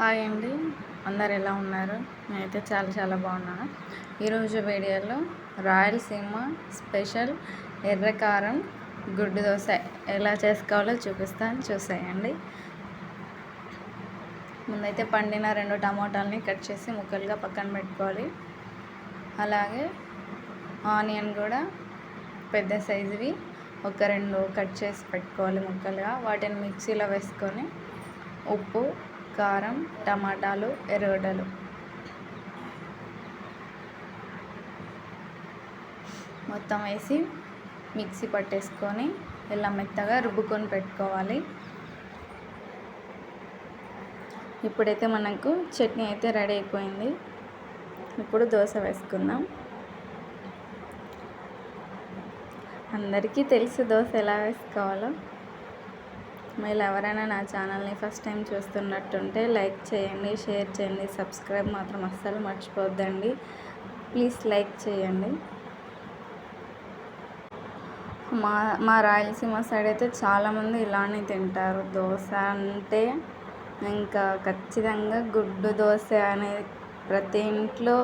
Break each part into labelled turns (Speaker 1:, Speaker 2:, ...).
Speaker 1: Hi అండి. అందరు ఎలా ఉన్నారు? నేనైతే చాలా చాలా బాగున్నాను. ఈరోజు వీడియోలో రాయలసీమ స్పెషల్ ఎర్రకారం గుడ్డు దోశ ఎలా చేసుకోవాలో చూపిస్తాను. చూసేయండి. ముందైతే పండిన రెండు టమాటాలని కట్ చేసి ముక్కలుగా పక్కన పెట్టుకోవాలి. అలాగే ఆనియన్ కూడా పెద్ద సైజువి ఒక రెండు కట్ చేసి పెట్టుకోవాలి ముక్కలుగా. వాటిని మిక్సీలో వేసుకొని ఉప్పు కారం టమాటాలు ఎర్రగడ్డలు. మొత్తం వేసి మిక్సీ పట్టేసుకొని ఇలా మెత్తగా రుబ్బుకొని పెట్టుకోవాలి. ఇప్పుడైతే మనకు చట్నీ అయితే రెడీ అయిపోయింది. ఇప్పుడు దోశ వేసుకుందాం. అందరికీ తెలుసు దోశ ఎలా వేసుకోవాలో మీరు ఎవరైనా నా ఛానల్ని ఫస్ట్ టైం చూస్తున్నట్టుంటే లైక్ చేయండి షేర్ చేయండి సబ్స్క్రైబ్ మాత్రం అస్సలు మర్చిపోద్దండి. ప్లీజ్ లైక్ చేయండి. మా మా రాయలసీమ సైడ్ అయితే చాలామంది ఇలానే తింటారు. దోశ అంటే ఇంకా ఖచ్చితంగా గుడ్డు దోశ అనేది ప్రతి ఇంట్లో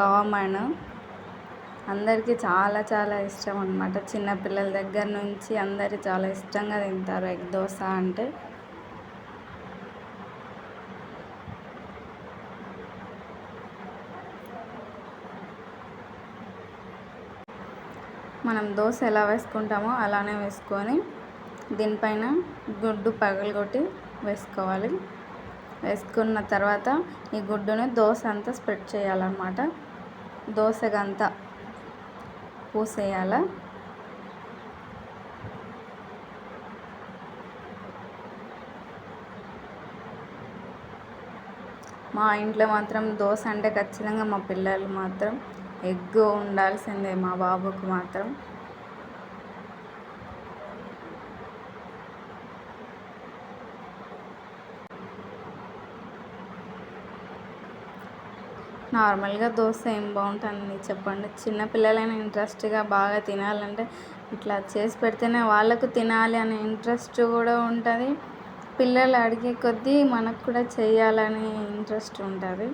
Speaker 1: కామన్. అందరికీ చాలా చాలా ఇష్టం అనమాట చిన్నపిల్లల దగ్గర నుంచి అందరు చాలా ఇష్టంగా తింటారు ఎగ్ దోశ అంటే. మనం దోశ ఎలా వేసుకుంటామో అలానే వేసుకొని దీనిపైన గుడ్డు పగలగొట్టి వేసుకోవాలి. వేసుకున్న తర్వాత ఈ గుడ్డుని దోశ అంతా స్ప్రెడ్ చేయాలన్నమాట. దోశకంతా పోసేయాలా? మా ఇంట్లో మాత్రం దోశ అంటే ఖచ్చితంగా మా పిల్లలు మాత్రం ఎగ్ ఉండాల్సిందే మా బాబుకు మాత్రం. నార్మల్గా దోశ ఏం బాగుంటుంది చెప్పండి. చిన్నపిల్లలైనా ఇంట్రెస్ట్గా బాగా తినాలంటే ఇట్లా చేసి పెడితేనే వాళ్ళకు తినాలి అనే ఇంట్రెస్ట్ కూడా ఉంటుంది. పిల్లలు అడిగే కొద్దీ మనకు కూడా చేయాలని ఇంట్రెస్ట్ ఉంటుంది.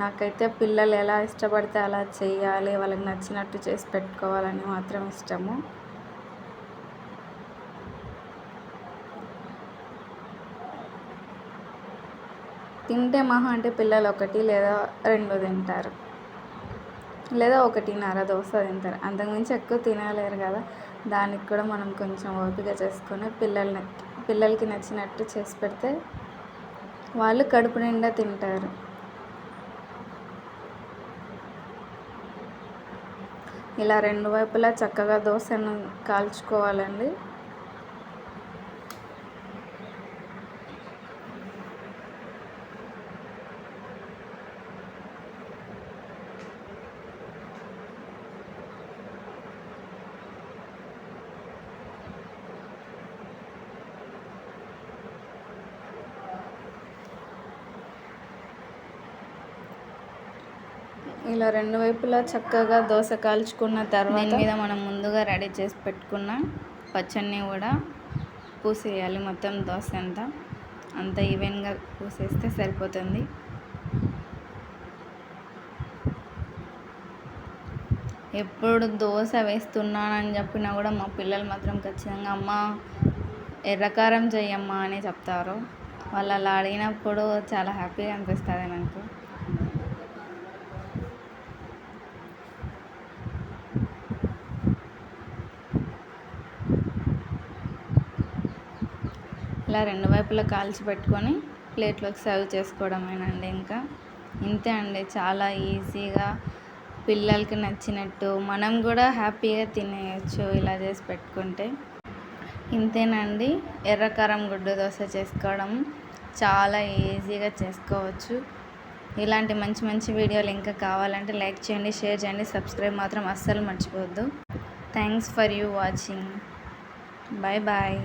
Speaker 1: నాకైతే పిల్లలు ఎలా ఇష్టపడితే అలా చేయాలి వాళ్ళకి నచ్చినట్టు చేసి పెట్టుకోవాలని మాత్రం ఇష్టము. తింటే మహా అంటే పిల్లలు ఒకటి లేదా రెండు తింటారు. లేదా ఒకటిన్నర దోశ తింటారు. అంతకుమించి ఎక్కువ తినలేరు కదా. దానికి కూడా మనం కొంచెం ఓపిక చేసుకొని పిల్లల్ని పిల్లలకి నచ్చినట్టు చేసి పెడితే వాళ్ళు కడుపు నిండా తింటారు. ఇలా రెండు వైపులా చక్కగా దోశను కాల్చుకోవాలండి. ఇలా రెండు వైపులా చక్కగా దోశ కాల్చుకున్న తర్వాత దీని మీద మనం ముందుగా రెడీ చేసి పెట్టుకున్న పచ్చడిని కూడా పూసేయాలి. మొత్తం దోశ అంతా. అంత ఈవెన్గా పూసేస్తే సరిపోతుంది. ఎప్పుడు దోశ వేస్తున్నానని చెప్పినా కూడా మా పిల్లలు మాత్రం ఖచ్చితంగా అమ్మ ఎర్రకారం చెయ్యమ్మా అని చెప్తారు. వాళ్ళు అలా అడిగినప్పుడు చాలా హ్యాపీగా అనిపిస్తుంది నాకు. ఇలా రెండు వైపులా కాల్చి పెట్టుకొని ప్లేట్లోకి సర్వ్ చేసుకోవడమేనండి ఇంకా. ఇంతే అండి చాలా ఈజీగా పిల్లలకి నచ్చినట్టు మనం కూడా హ్యాపీగా తినేయచ్చు ఇలా చేసి పెట్టుకుంటే. ఇంతేనండి ఎర్రకారం గుడ్డు దోశ చేసుకోవడం చాలా ఈజీగా చేసుకోవచ్చు. ఇలాంటి మంచి మంచి వీడియోలు ఇంకా కావాలంటే లైక్ చేయండి షేర్ చేయండి సబ్స్క్రైబ్ మాత్రం అస్సలు మర్చిపోవద్దు. Thanks for you watching. Bye bye.